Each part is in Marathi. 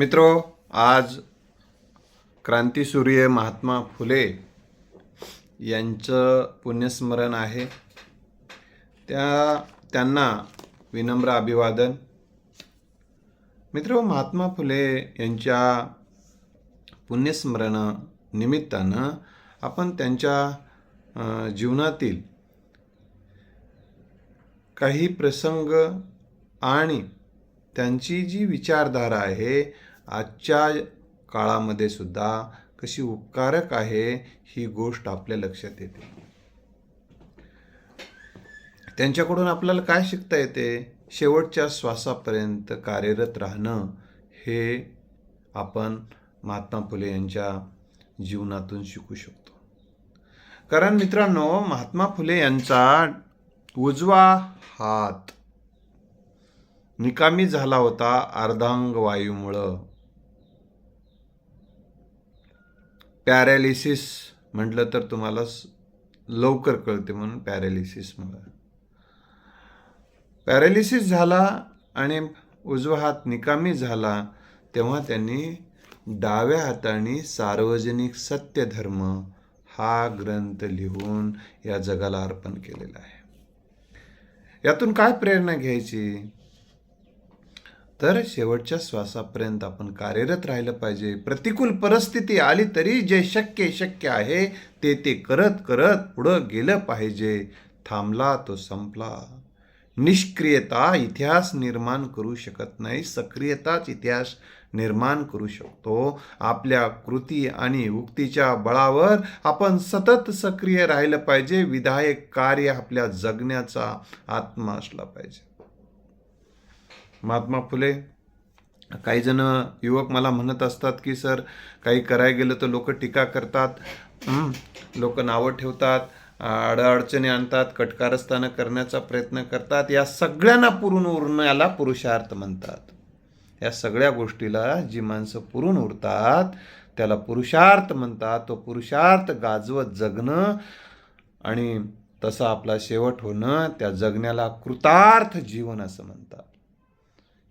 मित्रो आज क्रांतीसूर्य महात्मा फुले यांचं पुण्यस्मरण आहे. त्या त्यांना विनम्र अभिवादन. मित्र महात्मा फुले यांच्या पुण्यस्मरण निमित्तानं आपण त्यांच्या जीवनातील काही प्रसंग आणि त्यांची जी विचारधारा आहे आजच्या काळामध्ये सुद्धा कशी उपकारक आहे ही गोष्ट आपल्या लक्षात येते. त्यांच्याकडून आपल्याला काय शिकता येते? शेवटच्या श्वासापर्यंत कार्यरत राहणं हे आपण महात्मा फुले यांच्या जीवनातून शिकू शकतो. कारण मित्रांनो महात्मा फुले यांचा उजवा हात निकामी झाला होता अर्धांग वायूमुळं पॅरालिसिस म्हटलं तर तुम्हाला लवकर कळते म्हणून पॅरालिसिसमुळं पॅरालिसिस झाला आणि उजवा हात निकामी झाला तेव्हा त्यांनी डाव्या हाताने सार्वजनिक सत्यधर्म हा ग्रंथ लिहून या जगाला अर्पण केलेला आहे. यातून काय प्रेरणा घ्यायची? तर शेवटच्या श्वासापर्यंत आपण कार्यरत राहिलं पाहिजे. प्रतिकूल परिस्थिती आली तरी जे शक्य शक्य आहे ते ते करत करत पुढं गेलं पाहिजे. थांबला तो संपला. निष्क्रियता इतिहास निर्माण करू शकत नाही. सक्रियताच इतिहास निर्माण करू शकतो. आपल्या कृती आणि उक्तीच्या बळावर आपण सतत सक्रिय राहिलं पाहिजे. विधायक कार्य आपल्या जगण्याचा आत्मा असला पाहिजे. महात्मा फुले काही जण युवक मला म्हणत असतात की सर काही करायला गेलं तर लोक टीका करतात लोक नावं ठेवतात अडअडचणी आणतात कटकारस्थानं करण्याचा प्रयत्न करतात. या सगळ्यांना पुरून उरण्याला पुरुषार्थ म्हणतात. या सगळ्या गोष्टीला जी माणसं पुरून उरतात त्याला पुरुषार्थ म्हणतात. तो पुरुषार्थ गाजवत जगणं आणि तसा आपला शेवट होणं त्या जगण्याला कृतार्थ जीवन असं म्हणतात.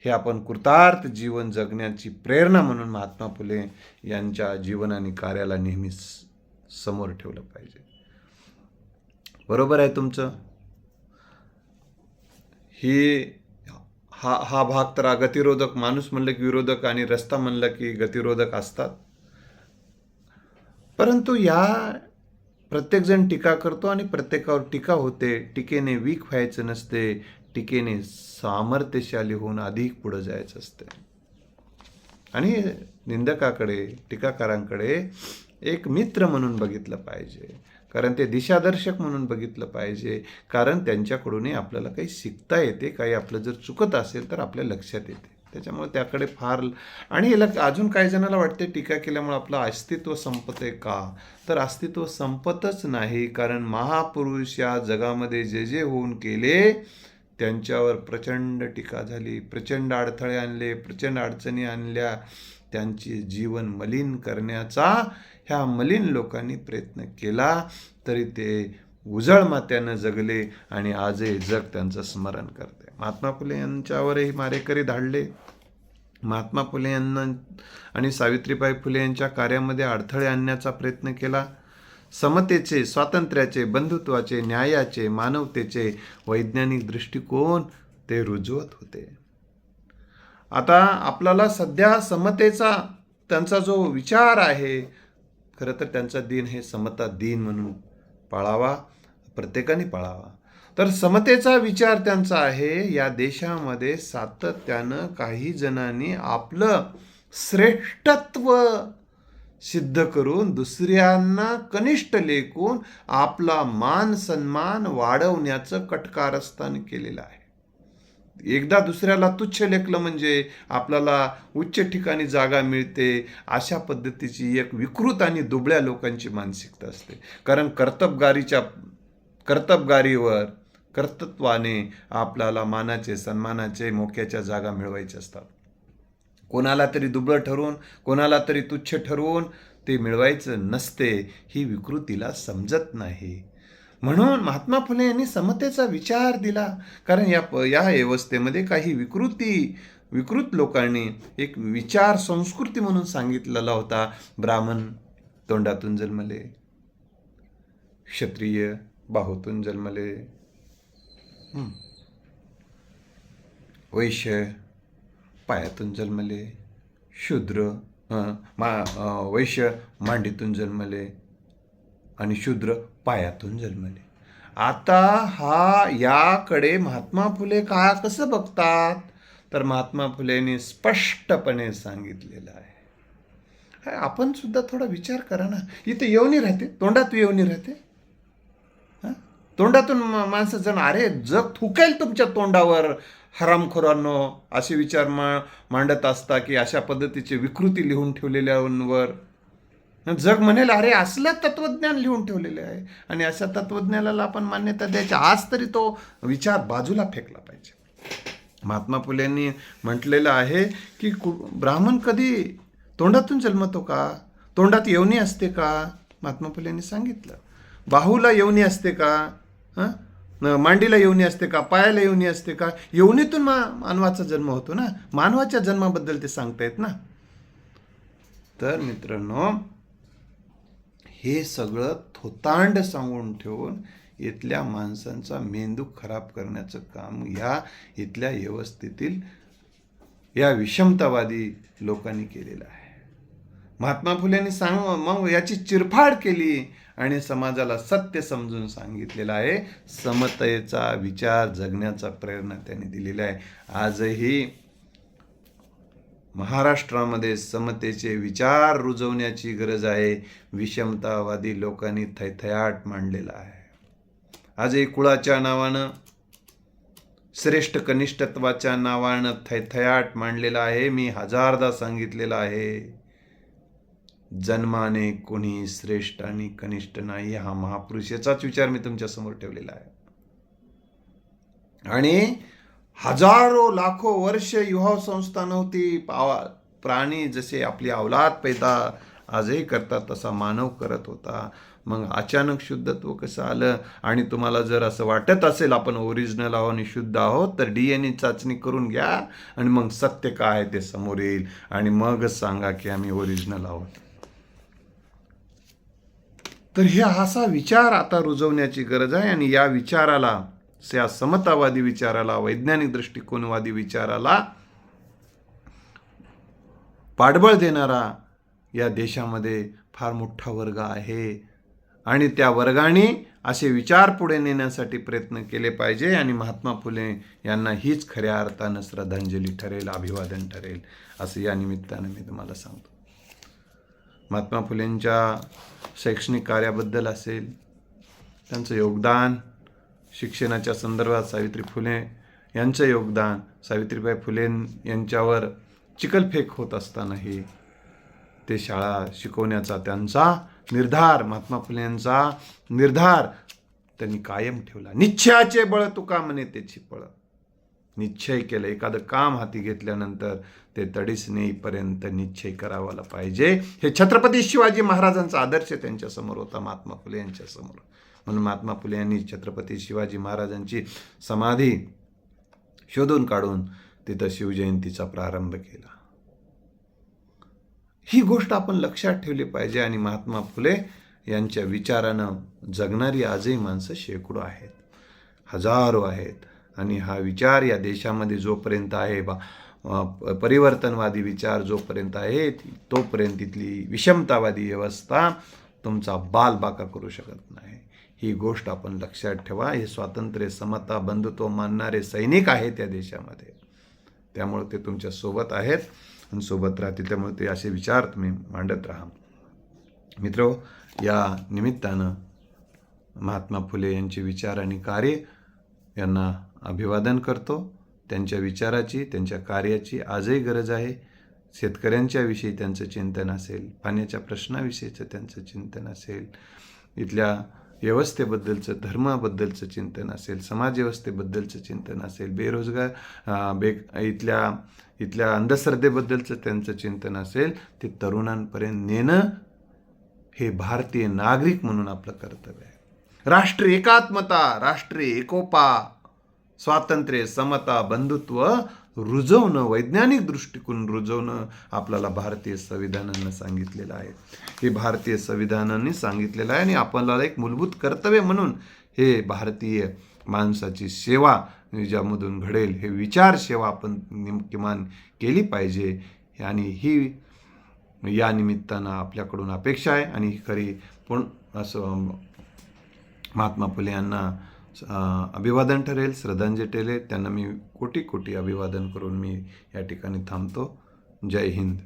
हे आपण कृतार्थ जीवन जगण्याची प्रेरणा म्हणून महात्मा फुले यांच्या जीवन आणि कार्याला नेहमीच समोर ठेवलं पाहिजे. बरोबर आहे तुमचं? ही हा हा भाग तर गतिरोधक माणूस म्हणलं की विरोधक आणि रस्ता म्हणलं की गतिरोधक असतात. परंतु या प्रत्येकजण टीका करतो आणि प्रत्येकावर टीका होते. टीकेने वीक व्हायचं नसते. टीकेने सामर्थ्यशाली होऊन अधिक पुढं जायचं असते आणि निंदकाकडे टीकाकारांकडे एक मित्र म्हणून बघितलं पाहिजे. कारण ते दिशादर्शक म्हणून बघितलं पाहिजे. कारण त्यांच्याकडूनही आपल्याला काही शिकता येते काही आपलं जर चुकत असेल तर आपल्या लक्षात येते. त्याच्यामुळे त्याकडे फार आणि याला अजून काही जणाला वाटते टीका केल्यामुळे आपलं अस्तित्व संपते का? तर अस्तित्व संपतच नाही. कारण महापुरुष या जगामध्ये जे जे होऊन केले त्यांच्यावर प्रचंड टीका झाली प्रचंड अडथळे आणले प्रचंड अडचणी आणल्या. त्यांचे जीवन मलिन करण्याचा ह्या मलिन लोकांनी प्रयत्न केला तरी ते उजळ मात्यानं जगले आणि आजही जग त्यांचं स्मरण करते. महात्मा फुले यांच्यावरही मारेकरी धाडले. महात्मा फुले यांना आणि सावित्रीबाई फुले यांच्या कार्यामध्ये अडथळे आणण्याचा प्रयत्न केला. समतेचे स्वातंत्र्याचे बंधुत्वाचे न्यायाचे मानवतेचे वैज्ञानिक दृष्टिकोन ते रुजवत होते. आता आपल्याला सध्या समतेचा त्यांचा जो विचार आहे खरं तर त्यांचा दिन हे समता दिन म्हणून पाळावा प्रत्येकाने पाळावा. तर समतेचा विचार त्यांचा आहे या देशामध्ये सातत्यानं काही जणांनी आपलं श्रेष्ठत्व सिद्ध करून दुसऱ्यांना कनिष्ठ लेखून आपला मान सन्मान वाढवण्याचं कटकारस्थान केलेलं आहे. एकदा दुसऱ्याला तुच्छ लेखलं म्हणजे आपल्याला उच्च ठिकाणी जागा मिळते अशा पद्धतीची एक विकृत आणि दुबळ्या लोकांची मानसिकता असते. कारण कर्तबगारीच्या कर्तबगारीवर कर्तत्वाने आपल्याला मानाचे सन्मानाचे मोक्याच्या जागा मिळवायच्या असतात. कोणाला तरी दुबळं ठरवून कोणाला तरी तुच्छ ठरवून ते मिळवायचं नसते ही विकृतीला समजत नाही. म्हणून महात्मा फुले यांनी समतेचा विचार दिला. कारण या प या व्यवस्थेमध्ये काही विकृती विकृत लोकांनी एक विचार संस्कृती म्हणून सांगितलेला होता ब्राह्मण तोंडातून जन्मले क्षत्रिय बाहूतून जन्मले. वैश्य पायातून जन्मले शूद्र मा वैश्य मांडीतून जन्मले आणि शूद्र पायातून जन्मले. आता हा याकडे महात्मा फुले का कसं बघतात? तर महात्मा फुलेंनी स्पष्टपणे सांगितलेलं आहे. आपण सुद्धा थोडा विचार करा ना. इथे येऊनही राहते तोंडात येऊनही राहते. हा? तोंडातून माणसं जण अरे जग थुकेल तुमच्या तोंडावर हरामखोरांनो असे विचार मा मांडत असता की अशा पद्धतीचे विकृती लिहून ठेवलेल्यांवर जग म्हणेल अरे असलं तत्वज्ञान लिहून ठेवलेले आहे. आणि अशा तत्वज्ञानाला आपण मान्यता द्यायची. आज तरी तो विचार बाजूला फेकला पाहिजे. महात्मा फुलेंनी म्हटलेलं आहे की कु ब्राह्मण कधी तोंडातून जन्मतो का? तोंडात येवणी असते का? महात्मा फुलेंनी सांगितलं. बाहूला येवणी असते का? हां? मांडीला येऊनी असते का? पायाला येऊनी असते का? येऊनीतून मा मानवाचा जन्म होतो ना? मानवाच्या जन्माबद्दल ते सांगतायत ना? तर मित्रांनो हे सगळं थोतांड सांगून ठेवून इथल्या माणसांचा मेंदू खराब करण्याचं काम या इथल्या व्यवस्थेतील या विषमतावादी लोकांनी केलेलं आहे. महात्मा फुलेंनी सांग मग याची चिरफाड केली आणि समाजाला सत्य समजून सांगितलेलं आहे. समतेचा विचार जगण्याचा प्रेरणा त्यांनी दिलेला आहे. आजही महाराष्ट्रामध्ये समतेचे विचार रुजवण्याची गरज आहे. विषमतावादी लोकांनी थैथयाट मांडलेला आहे. आजही कुळाच्या नावानं श्रेष्ठ कनिष्ठत्वाच्या नावानं थैथयाट मांडलेला आहे. मी हजारदा सांगितलेलं आहे. जन्माने कोणी श्रेष्ठ आणि कनिष्ठ नाही हा महापुरुषाचाच विचार मी तुमच्यासमोर ठेवलेला आहे. आणि हजारो लाखो वर्ष युवा संस्था नव्हती पावा प्राणी जसे आपली अवलाद पैदा आजही करतात तसा मानव करत होता. मग अचानक शुद्धत्व कसं आलं? आणि तुम्हाला जर असं वाटत असेल आपण ओरिजिनल आहो आणि शुद्ध आहोत तर डी एन ए चाचणी करून घ्या आणि मग सत्य काय आहे ते समोर येईल. आणि मगच सांगा की आम्ही ओरिजिनल आहोत. तर हे असा विचार आता रुजवण्याची गरज आहे आणि या विचाराला या समतावादी विचाराला वैज्ञानिक दृष्टिकोनवादी विचाराला पाठबळ देणारा या देशामध्ये फार मोठा वर्ग आहे. आणि त्या वर्गाने असे विचार पुढे नेण्यासाठी प्रयत्न केले पाहिजे आणि महात्मा फुले यांना हीच खऱ्या अर्थानं श्रद्धांजली ठरेल अभिवादन ठरेल असं या निमित्तानं मी तुम्हाला सांगतो. महात्मा फुलेंच्या शैक्षणिक कार्याबद्दल असेल त्यांचं योगदान शिक्षणाच्या संदर्भात सावित्री फुले यांचं योगदान सावित्रीबाई फुले यांच्यावर चिखलफेक होत असतानाही ते शाळा शिकवण्याचा त्यांचा निर्धार महात्मा फुले यांचा निर्धार त्यांनी कायम ठेवला. निश्चयाचे बळ तुका म्हणे त्याची पळ निश्चय केलं. एखादं काम हाती घेतल्यानंतर ते तडीस नेईपर्यंत निश्चय करावाला पाहिजे. हे छत्रपती शिवाजी महाराजांचा आदर्श त्यांच्यासमोर होता महात्मा फुले यांच्यासमोर म्हणून महात्मा फुले यांनी छत्रपती शिवाजी महाराजांची समाधी शोधून काढून तिथं शिवजयंतीचा प्रारंभ केला. ही गोष्ट आपण लक्षात ठेवली पाहिजे आणि महात्मा फुले यांच्या विचारानं जगणारी आजही माणसं शेकडो आहेत. हजारो आहेत. आणि हा विचार या देशामध्ये जोपर्यंत आहे बा परिवर्तनवादी विचार जोपर्यंत आहे तोपर्यंत तिथली विषमतावादी व्यवस्था तुमचा बालबाका करू शकत नाही. ही गोष्ट आपण लक्षात ठेवा. हे स्वातंत्र्य समता बंधुत्व मानणारे सैनिक आहेत त्या देशामध्ये. त्यामुळे ते तुमच्यासोबत आहेत आणि सोबत राहतील. त्यामुळे ते असे विचार तुम्ही मांडत राहा. मित्र या निमित्तानं महात्मा फुले यांचे विचार आणि कार्य यांना अभिवादन करतो. त्यांच्या विचाराची त्यांच्या कार्याची आजही गरज आहे. शेतकऱ्यांच्याविषयी त्यांचं चिंतन असेल पाण्याच्या प्रश्नाविषयीचं त्यांचं चिंतन असेल इथल्या व्यवस्थेबद्दलचं धर्माबद्दलचं चिंतन असेल समाजव्यवस्थेबद्दलचं चिंतन असेल बेरोजगार बे इथल्या इथल्या अंधश्रद्धेबद्दलचं त्यांचं चिंतन असेल ते तरुणांपर्यंत नेणं हे भारतीय नागरिक म्हणून आपलं कर्तव्य आहे. राष्ट्रीय एकात्मता राष्ट्रीय एकोपा. स्वातंत्र्य समता बंधुत्व रुजवणं वैज्ञानिक दृष्टिकोन रुजवणं आपल्याला भारतीय संविधानानं सांगितलेलं आहे. हे भारतीय संविधानाने सांगितलेलं आहे आणि आपल्याला एक मूलभूत कर्तव्य म्हणून हे भारतीय माणसाची सेवा ज्यामधून घडेल हे विचार सेवा आपण किमान केली पाहिजे आणि ही या निमित्तानं आपल्याकडून अपेक्षा आहे आणि ही खरी पण असं महात्मा फुले यांना अभिवादन ठरेल श्रद्धांजली ठरेल. त्यांना मी कोटी कोटी अभिवादन करून मी या ठिकाणी थांबतो. जय हिंद.